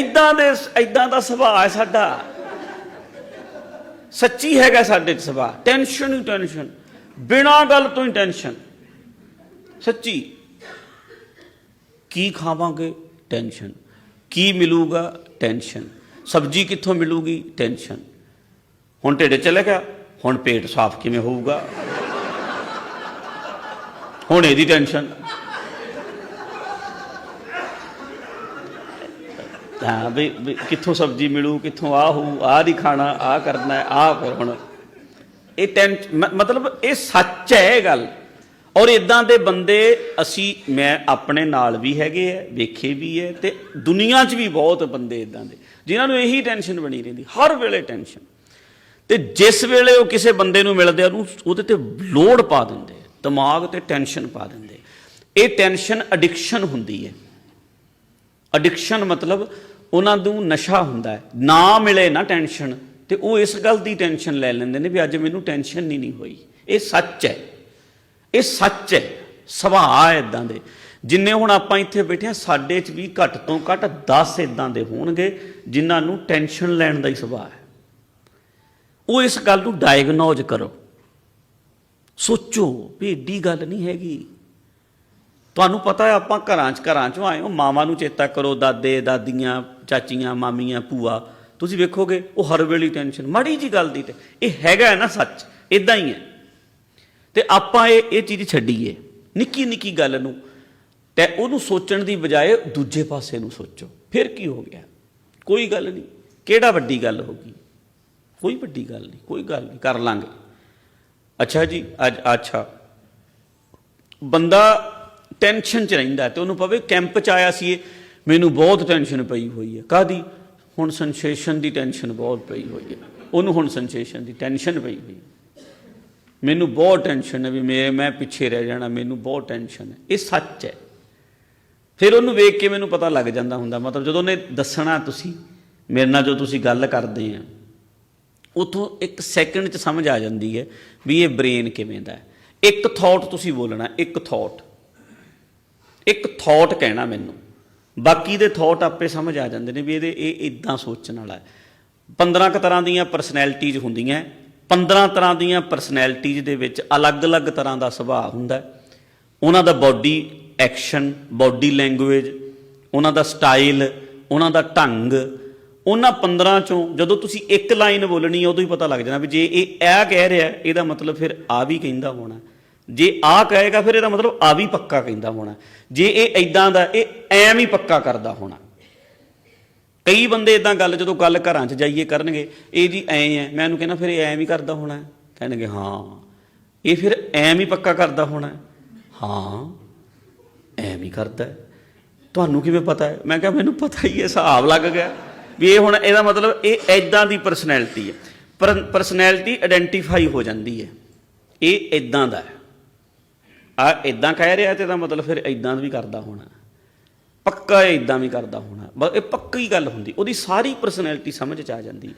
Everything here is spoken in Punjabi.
ਐਦਾਂ ਦੇ ਐਦਾਂ ਦਾ ਸੁਭਾਅ ਹੈ ਸਾਡਾ। ਸੱਚੀ ਹੈਗਾ ਸਾਡੇ ਚ ਸੁਭਾਅ। ਟੈਨਸ਼ਨ ਹੀ ਟੈਨਸ਼ਨ ਬਿਨਾਂ ਗੱਲ ਤੋਂ ਹੀ ਟੈਨਸ਼ਨ ਸੱਚੀ। ਕੀ ਖਾਵਾਂਗੇ? ਟੈਨਸ਼ਨ ਕੀ ਮਿਲੂਗਾ? ਟੈਨਸ਼ਨ ਸਬਜ਼ੀ ਕਿੱਥੋਂ ਮਿਲੂਗੀ? ਟੈਨਸ਼ਨ ਹੁਣ ਢਿੱਡ ਚਲੇ ਗਿਆ। ਹੁਣ ਪੇਟ ਸਾਫ਼ ਕਿਵੇਂ ਹੋਊਗਾ? ਹੁਣ ਇਹਦੀ ਟੈਨਸ਼ਨ ਹਾਂ, ਵੀ ਵੀ ਕਿੱਥੋਂ ਸਬਜ਼ੀ ਮਿਲੂ, ਕਿੱਥੋਂ ਆ ਹੋਊ ਆ ਦੀ ਖਾਣਾ ਆ ਕਰਨਾ ਹੈ ਆ ਫਿਰ ਇਹ ਟੈਂ ਮਤਲਬ ਇਹ ਸੱਚ ਹੈ ਇਹ ਗੱਲ। ਔਰ ਇਦਾਂ ਦੇ ਬੰਦੇ ਅਸੀਂ, ਮੈਂ ਆਪਣੇ ਨਾਲ ਵੀ ਹੈਗੇ ਆ, ਵੇਖੇ ਵੀ ਹੈ ਤੇ ਦੁਨੀਆ 'ਚ ਵੀ ਬਹੁਤ ਬੰਦੇ ਇਦਾਂ ਦੇ, ਜਿਨ੍ਹਾਂ ਨੂੰ ਇਹੀ ਟੈਨਸ਼ਨ ਬਣੀ ਰਹਿੰਦੀ, ਹਰ ਵੇਲੇ ਟੈਨਸ਼ਨ। ਤੇ ਜਿਸ ਵੇਲੇ ਉਹ ਕਿਸੇ ਬੰਦੇ ਨੂੰ ਮਿਲਦੇ ਆ, ਉਹਨੂੰ ਉਹਦੇ ਤੇ ਲੋਡ ਪਾ ਦਿੰਦੇ ਦਿਮਾਗ ਤੇ ਟੈਨਸ਼ਨ ਪਾ ਦਿੰਦੇ ਇਹ ਟੈਨਸ਼ਨ ਐਡਿਕਸ਼ਨ ਹੁੰਦੀ ਹੈ। ਐਡਿਕਸ਼ਨ ਮਤਲਬ ਉਹਨਾਂ ਨੂੰ ਨਸ਼ਾ ਹੁੰਦਾ ਹੈ। ਨਾ ਮਿਲੇ ਨਾ ਟੈਨਸ਼ਨ। ਤੇ ਉਹ ਇਸ ਗੱਲ ਦੀ ਟੈਨਸ਼ਨ ਲੈ ਲੈਂਦੇ ਨੇ ਵੀ ਅੱਜ ਮੈਨੂੰ ਟੈਨਸ਼ਨ ਨਹੀਂ ਨਹੀਂ ਹੋਈ। ਇਹ ਸੱਚ ਹੈ। ਇਹ ਸੱਚ ਹੈ। ਸੁਭਾਅ ਇਦਾਂ ਦੇ। ਜਿੰਨੇ ਹੁਣ ਆਪਾਂ ਇੱਥੇ ਬੈਠੇ ਆ ਸਾਡੇ 'ਚ ਵੀ ਘੱਟ ਤੋਂ ਘੱਟ 10 ਇਦਾਂ ਦੇ ਹੋਣਗੇ, ਜਿਨ੍ਹਾਂ ਨੂੰ ਟੈਨਸ਼ਨ ਲੈਣ ਦਾ ਹੀ ਸੁਭਾਅ ਹੈ। ਉਹ ਇਸ ਗੱਲ ਨੂੰ ਡਾਇਗਨੋਜ਼ ਕਰੋ। ਸੋਚੋ ਵੀ ਏਡੀ ਗੱਲ ਨਹੀਂ ਹੈਗੀ। ਤੁਹਾਨੂੰ ਪਤਾ ਹੈ ਆਪਾਂ ਘਰਾਂ 'ਚ ਘਰਾਂ 'ਚੋਂ ਆਏ ਹੋ, ਮਾਵਾਂ ਨੂੰ ਚੇਤਾ ਕਰੋ, ਦਾਦੇ, ਦਾਦੀਆਂ ਚਾਚੀਆਂ, ਮਾਮੀਆਂ, ਭੂਆ, ਤੁਸੀਂ ਵੇਖੋਗੇ, ਉਹ ਹਰ ਵੇਲੇ ਟੈਨਸ਼ਨ ਮਾੜੀ ਜੀ ਗੱਲ ਦੀ ਤੇ, ਇਹ ਹੈਗਾ ਹੈ ਨਾ ਸੱਚ ਇਦਾਂ ਹੀ ਹੈ। ਤੇ ਆਪਾਂ ਇਹ ਇਹ ਚੀਜ਼ ਛੱਡੀਏ, ਨਿੱਕੀ ਨਿੱਕੀ ਗੱਲ ਨੂੰ, ਤੇ ਉਹਨੂੰ ਸੋਚਣ ਦੀ ਬਜਾਏ ਦੂਜੇ ਪਾਸੇ ਨੂੰ ਸੋਚੋ, ਫਿਰ ਕੀ ਹੋ ਗਿਆ? ਕੋਈ ਗੱਲ ਨਹੀਂ, ਕਿਹੜਾ ਵੱਡੀ ਗੱਲ ਹੋ ਗਈ? ਕੋਈ ਵੱਡੀ ਗੱਲ ਨਹੀਂ, ਕੋਈ ਗੱਲ ਨਹੀਂ, ਕਰ ਲਾਂਗੇ। ਅੱਛਾ ਜੀ, ਅੱਜ, ਅੱਛਾ। ਬੰਦਾ ਟੈਨਸ਼ਨ ਚ ਰਹਿੰਦਾ ਤੇ ਉਹਨੂੰ ਪਵੇ ਕੈਂਪ ਚ ਆਇਆ ਸੀ ਇਹ ਮੈਨੂੰ ਬਹੁਤ ਟੈਨਸ਼ਨ ਪਈ ਹੋਈ ਹੈ। ਕਾਦੀ ਹੁਣ ਸੈਂਸੇਸ਼ਨ ਦੀ ਟੈਨਸ਼ਨ ਬਹੁਤ ਪਈ ਹੋਈ ਹੈ। ਉਹਨੂੰ ਹੁਣ ਸੈਂਸੇਸ਼ਨ ਦੀ ਟੈਨਸ਼ਨ ਪਈ ਹੋਈ ਮੈਨੂੰ ਬਹੁਤ ਟੈਨਸ਼ਨ ਹੈ ਵੀ ਮੈਂ ਮੈਂ ਪਿੱਛੇ ਰਹਿ ਜਾਣਾ, ਮੈਨੂੰ ਬਹੁਤ ਟੈਨਸ਼ਨ ਹੈ। ਇਹ ਸੱਚ ਹੈ। ਫਿਰ ਉਹਨੂੰ ਵੇਖ ਕੇ ਮੈਨੂੰ ਪਤਾ ਲੱਗ ਜਾਂਦਾ ਹੁੰਦਾ, ਮਤਲਬ ਜਦੋਂ ਉਹਨੇ ਦੱਸਣਾ ਤੁਸੀਂ, ਮੇਰੇ ਨਾਲ ਜੋ ਤੁਸੀਂ ਗੱਲ ਕਰਦੇ ਆ, ਉਥੋਂ ਇੱਕ ਸੈਕਿੰਡ ਚ ਸਮਝ ਆ ਜਾਂਦੀ ਹੈ ਵੀ ਇਹ ਬ੍ਰੇਨ ਕਿਵੇਂ ਦਾ ਹੈ। ਇੱਕ ਥਾਟ ਤੁਸੀਂ ਬੋਲਣਾ, ਇੱਕ ਥਾਟ ਇੱਕ ਥਾਟ ਕਹਿਣਾ ਮੈਨੂੰ। ਬਾਕੀ ਦੇ ਥਾਟ ਆਪੇ ਸਮਝ ਆ ਜਾਂਦੇ ਨੇ ਵੀ ਇਹਦੇ, ਇਹ ਇਦਾਂ ਸੋਚਣ ਵਾਲਾ ਹੈ। 15 ਕ ਤਰ੍ਹਾਂ ਦੀਆਂ ਪਰਸਨੈਲਿਟੀਜ਼ ਹੁੰਦੀਆਂ 15 ਤਰ੍ਹਾਂ ਦੀਆਂ ਪਰਸਨੈਲਿਟੀਜ਼ ਦੇ ਵਿੱਚ ਅਲੱਗ-ਅਲੱਗ ਤਰ੍ਹਾਂ ਦਾ ਸੁਭਾਅ ਹੁੰਦਾ ਉਹਨਾਂ ਦਾ ਬਾਡੀ ਐਕਸ਼ਨ ਬਾਡੀ ਲੈਂਗੁਏਜ ਉਹਨਾਂ ਦਾ ਸਟਾਈਲ ਉਹਨਾਂ ਦਾ ਢੰਗ, ਉਹਨਾਂ 15 ਚੋਂ ਜਦੋਂ ਤੁਸੀਂ ਇੱਕ ਲਾਈਨ ਬੋਲਣੀ ਉਦੋਂ ਹੀ ਪਤਾ ਲੱਗ ਜਾਣਾ ਵੀ ਜੇ ਇਹ ਇਹ ਕਹਿ ਰਿਹਾ, ਇਹਦਾ ਮਤਲਬ ਫਿਰ ਆ ਵੀ ਕਹਿੰਦਾ ਹੋਣਾ। ਜੇ ਆ ਕਹੇਗਾ ਫਿਰ ਇਹਦਾ ਮਤਲਬ ਆ ਵੀ ਪੱਕਾ ਕਹਿੰਦਾ ਹੋਣਾ। ਜੇ ਇਹ ਐਦਾਂ ਦਾ, ਇਹ ਐਮ ਹੀ ਪੱਕਾ ਕਰਦਾ ਹੋਣਾ। ਕਈ ਬੰਦੇ ਇਦਾਂ ਗੱਲ ਜਦੋਂ ਗੱਲ ਘਰਾਂ 'ਚ ਜਾਈਏ ਕਰਨਗੇ, ਇਹ ਜੀ ਐ ਹੈ ਮੈਂ ਉਹਨੂੰ ਕਹਿੰਦਾ ਫਿਰ ਇਹ ਐਂ ਹੀ ਕਰਦਾ ਹੋਣਾ। ਕਹਿਣਗੇ, ਹਾਂ। ਇਹ ਫਿਰ ਐਮ ਹੀ ਪੱਕਾ ਕਰਦਾ ਹੋਣਾ। ਹਾਂ ਐਮ ਹੀ ਕਰਦਾ। ਤੁਹਾਨੂੰ ਕਿਵੇਂ ਪਤਾ ਹੈ? ਮੈਂ ਕਿਹਾ ਮੈਨੂੰ ਪਤਾ ਹੀ ਹੈ, ਹਿਸਾਬ ਲੱਗ ਗਿਆ। ਵੀ ਇਹ ਹੁਣ ਇਹਦਾ ਮਤਲਬ ਇਹ ਐਦਾਂ ਦੀ ਪਰਸਨੈਲਿਟੀ ਹੈ। ਪਰਸਨੈਲਿਟੀ ਆਇਡੈਂਟੀਫਾਈ ਹੋ ਜਾਂਦੀ ਹੈ। ਇਹ ਐਦਾਂ ਦਾ ਹੈ। ਆ ਇਦਾਂ ਕਹਿ ਰਿਹਾ ਤੇ ਤਾਂ ਮਤਲਬ ਫਿਰ ਇਦਾਂ ਵੀ ਕਰਦਾ ਹੋਣਾ। ਪੱਕਾ ਇਦਾਂ ਵੀ ਕਰਦਾ ਹੋਣਾ। ਬਸ ਇਹ ਪੱਕੀ ਗੱਲ ਹੁੰਦੀ। ਉਹਦੀ ਸਾਰੀ ਪਰਸਨੈਲਿਟੀ ਸਮਝ ਚ ਆ ਜਾਂਦੀ।